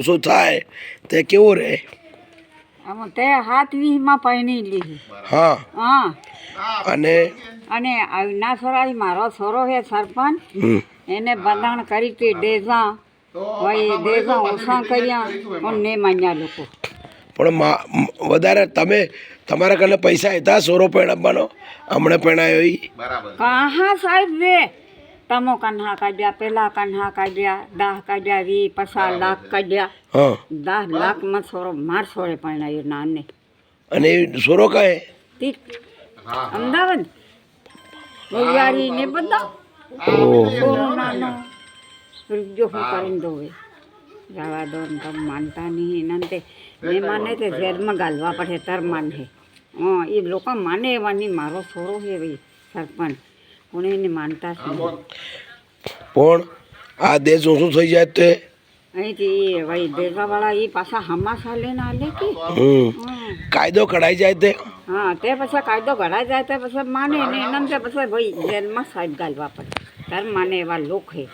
ઓછું થાય તે કેવું રહે? આમાં તે હાથ વીસમાં પહેરી લીધી. હા. હા. અને? અને અવિનાશરાજ મારો છોરો છે સરપંચ એને બંધાણ કરી હતી ડેઝા ભાઈ ડેઝા ઓછા કર્યા પણ ને માન્યા લોકો. પણ વધારે તમે તમારા કને પૈસા હતા સોરો પહેણાવવાનો હમણાં પહેણાયો હા સાહેબ રે? તમો કન્હા કાઢ્યા પેલા કન્હા કાઢ્યા દાહ કાઢ્યા વી પચાસ લાખ કાઢ્યા. દાહ લાખમાં છોરો માર સોરે પરણાયો નાને. અને કહે તી અમદાવાદ? વૈયારી ને બધા? કોરોનાનો. રૂપિયો હું કરીને દોવે જવા દો ને તમે માનતા નહીં એના તે મેં માને તે ઝેરમાં ગાલવા પડે તર માને હા એ લોકો માને એવા નહીં મારો છોરો છે ભાઈ સરપંચ. પણ એને માનતા છે? નહીં. પણ આ દેશ ઓછું થઈ જાય તે. અહીંથી એ ભાઈ દેવાવાળા એ પાછા હમાસા લઈને આલે કે. કાયદો કઢાઈ જાય તે. હા તે પછી કાયદો કઢાઈ જાય તે પછી માને ને એના પછી ભાઈ જેલમાં સાહેબ ગાલવા પડે. તાર માને એવા લોક હે.